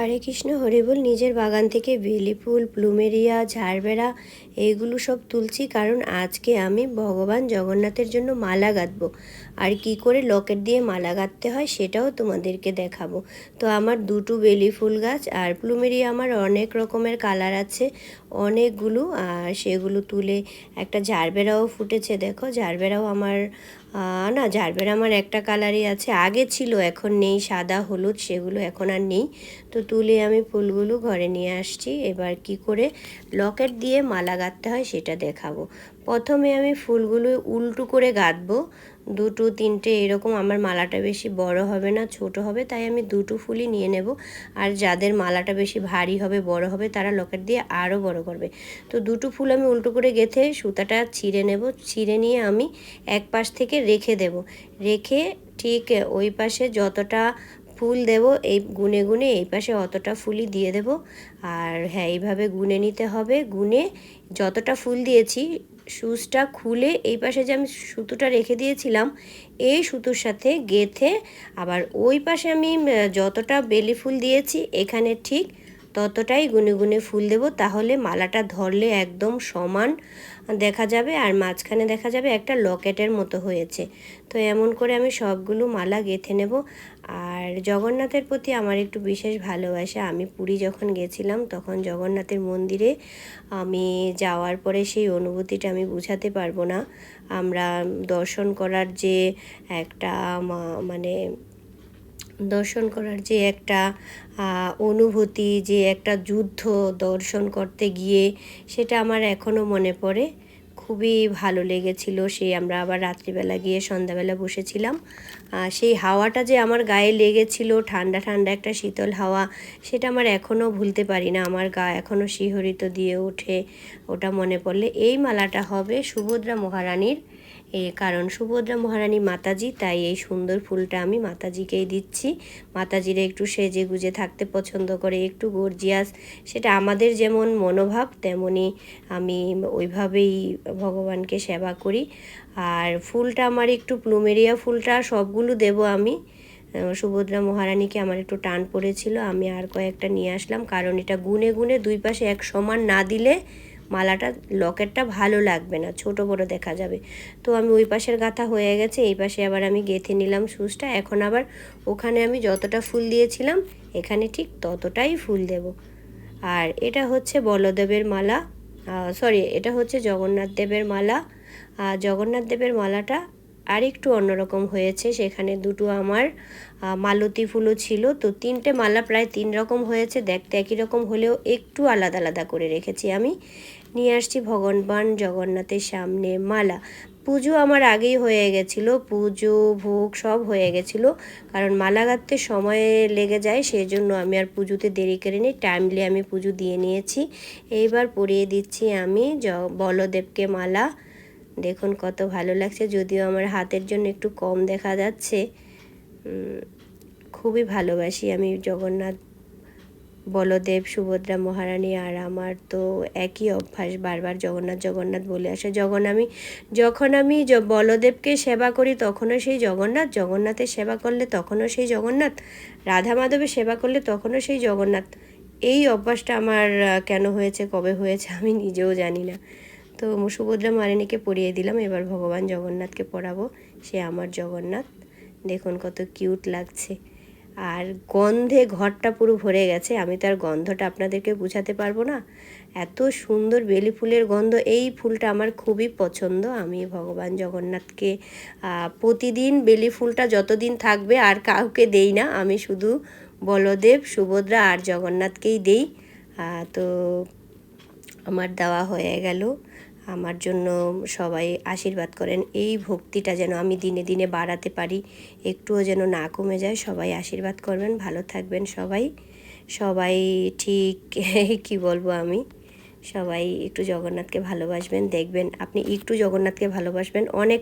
হরে কৃষ্ণ হরিবল নিজের বাগান থেকে বেলি ফুল, প্লুমেরিয়া ঝাড়বেরা এইগুলো সব তুলছি কারণ আজকে আমি ভগবান জগন্নাথের জন্য মালা গাঁথবো আর কি করে লকেট দিয়ে মালা গাঁথতে হয় সেটাও তোমাদেরকে দেখাবো। তো আমার দুটো বেলি ফুল গাছ আর প্লুমেরিয়া আমার অনেক রকমের কালার আছে, অনেকগুলো। আর সেগুলো তুলে একটা ঝাড়বেরাও ফুটেছে, দেখো। ঝাড়বেরাও আমার না জারবের আমার একটা কালারই আছে। আগে ছিল, এখন নেই, সাদা, হলুদ, সেগুলো এখন আর নেই। তো তুলে আমি ফুলগুলো ঘরে নিয়ে আসছি। এবার কি করে লকেট দিয়ে মালা গাঁথতে হয় সেটা দেখাবো। প্রথমে আমি ফুলগুলো উল্টো করে গাঁথবো। দুটো, তিনটে এরকম আমার মালাটা বেশি বড় হবে না, ছোট হবে, তাই আমি দুটো ফুলই নিয়ে নেব। আর যাদের মালাটা বেশি ভারী হবে, বড় হবে, তারা লকেট দিয়ে আরও বড় করবে। তো দুটো ফুল আমি উল্টো করে গেথে সুতাটা ছিঁড়ে নেব। ছিঁড়ে নিয়ে আমি এক পাশ থেকে রেখে দেব। রেখে ঠিক ওই পাশে যতটা ফুল দেব, এই গুনে গুনে এই পাশে অতটা ফুলই দিয়ে দেব। আর হ্যাঁ এইভাবে গুনে নিতে হবে। গুনে যতটা ফুল দিয়েছি সুচটা খুলে এই পাশে যে আমি সুতোটা রেখে দিয়েছিলাম, এই সুতোর সাথে গেথে আবার ওই পাশে আমি যতটা বেলি ফুল দিয়েছি, এখানে ঠিক ততটাই গুনে গুনে ফুল দেব, তাহলে মালাটা ধরলে একদম সমান দেখা যাবে আর মাঝখানে দেখা যাবে একটা লকেটের মতো হয়েছে। তো এমন করে আমি সবগুলো মালা গেঁথে নেব। আর জগন্নাথের প্রতি আমার একটু বিশেষ ভালোবাসা। আমি পুরী যখন গেছিলাম, তখন জগন্নাথের মন্দিরে আমি যাওয়ার পরে সেই অনুভূতিটা আমি বোঝাতে পারব না। আমরা দর্শন করার যে একটা মানে দর্শন করার যে একটা অনুভূতি, যে একটা যুদ্ধ দর্শন করতে গিয়ে, সেটা আমার এখনও মনে পড়ে। খুবই ভালো লেগেছিল সেই আমরা আবার রাত্রিবেলা গিয়ে সন্ধ্যাবেলা বসেছিলাম। সেই হাওয়াটা যে আমার গায়ে লেগেছিল, ঠান্ডা ঠান্ডা একটা শীতল হাওয়া, সেটা আমার এখনও ভুলতে পারি না। আমার গা এখনও শিহরিত দিয়ে ওঠে, ওটা মনে পড়লে। এই মালাটা হবে সুভদ্রা মহারানীর এ কারণ সুভদ্রা মহারানী মাতাজি, তাই এই সুন্দর ফুলটা আমি মাতাজিকেই দিচ্ছি। মাতাজিরা একটু সেজে গুজে থাকতে পছন্দ করে, একটু গর্জিয়াস সেটা আমাদের যেমন মনোভাব, তেমনি আমি ওইভাবেই ভগবানকে সেবা করি। আর ফুলটা আমার একটু প্লুমেরিয়া ফুলটা, সবগুলো দেব আমি। সুভদ্রা মহারানীকে আমার একটু টান পড়েছিল, আমি আর কয়েকটা নিয়ে আসলাম। কারণ এটা গুনে গুনে দুই পাশে এক সমান না দিলে মালাটা, লকেটটা ভালো লাগবে না, ছোট বড় দেখা যাবে। তো আমি ওই পাশের গাঁথা হয়ে গেছে, এই পাশে আবার আমি গেঁথে নিলাম সুচটা। এখন আবার ওখানে আমি যতটা ফুল দিয়েছিলাম, এখানে ঠিক ততটাই ফুল দেব। আর এটা হচ্ছে বলদেবের মালা সরি এটা হচ্ছে জগন্নাথ দেবের মালা। আর জগন্নাথ দেবের মালাটা আর একটু অন্যরকম হয়েছে। সেখানে দুটো আমার মালতী ফুলও ছিল। তো তিনটে মালা প্রায় তিন রকম হয়েছে। দেখতে একই রকম হলেও একটু আলাদা আলাদা করে রেখেছি আমি। নিয়ে আসছি ভগবান জগন্নাথের সামনে মালা। পুজো আমার আগেই হয়ে গেছিল। পুজো, ভোগ সব হয়ে গেছিল। কারণ মালা গাঁথতে সময় লেগে যায় সেই জন্য আমি আর পুজোতে দেরি করে নিই টাইমলি আমি পুজো দিয়ে নিয়েছি। এইবার পরিয়ে দিচ্ছি আমি জ, বলদেবকে মালা। দেখুন কত ভালো লাগছে, যদিও আমার হাতের জন্য একটু কম দেখা যাচ্ছে। খুবই ভালোবাসি আমি জগন্নাথ, বলদেব, সুভদ্রা, মহারানী আর আমার তো একই অভ্যাস বারবার জগন্নাথ জগন্নাথ বলে আসে। যখন আমি যখন আমি বলদেবকে সেবা করি তখনও সেই জগন্নাথ, জগন্নাথের সেবা করলে তখনও সেই জগন্নাথ, রাধা মাধবের সেবা করলে তখনও সেই জগন্নাথ। এই অভ্যাসটা আমার কেন হয়েছে, কবে হয়েছে আমি নিজেও জানি না। তো সুভদ্রা মারিনীকে পরিয়ে দিলাম। এবার ভগবান জগন্নাথকে পরাবো। সে আমার জগন্নাথ। দেখুন কত কিউট লাগছে। আর গন্ধে ঘরটা পুরো ভরে গেছে। আমি তো আর গন্ধটা আপনাদেরকে বোঝাতে পারব না। এত সুন্দর বেলি ফুলের গন্ধ। এই ফুলটা আমার খুবই পছন্দ। আমি ভগবান জগন্নাথকে প্রতিদিন বেলি ফুলটা যতদিন থাকবে আর কাউকে দেই না, আমি শুধু বলদেব, সুভদ্রা আর জগন্নাথকেই দেই। তো আমার দেওয়া হয়ে গেল। আমার জন্য সবাই আশীর্বাদ করেন। এই ভক্তিটা যেন আমি দিনে দিনে বাড়াতে পারি, একটুও যেন না কমে যায়, সবাই আশীর্বাদ করবেন, ভালো থাকবেন সবাই। সবাই ঠিক, কি বলব আমি? সবাই একটু জগন্নাথকে ভালোবাসবেন, দেখবেন আপনি একটু জগন্নাথকে ভালোবাসবেন, অনেক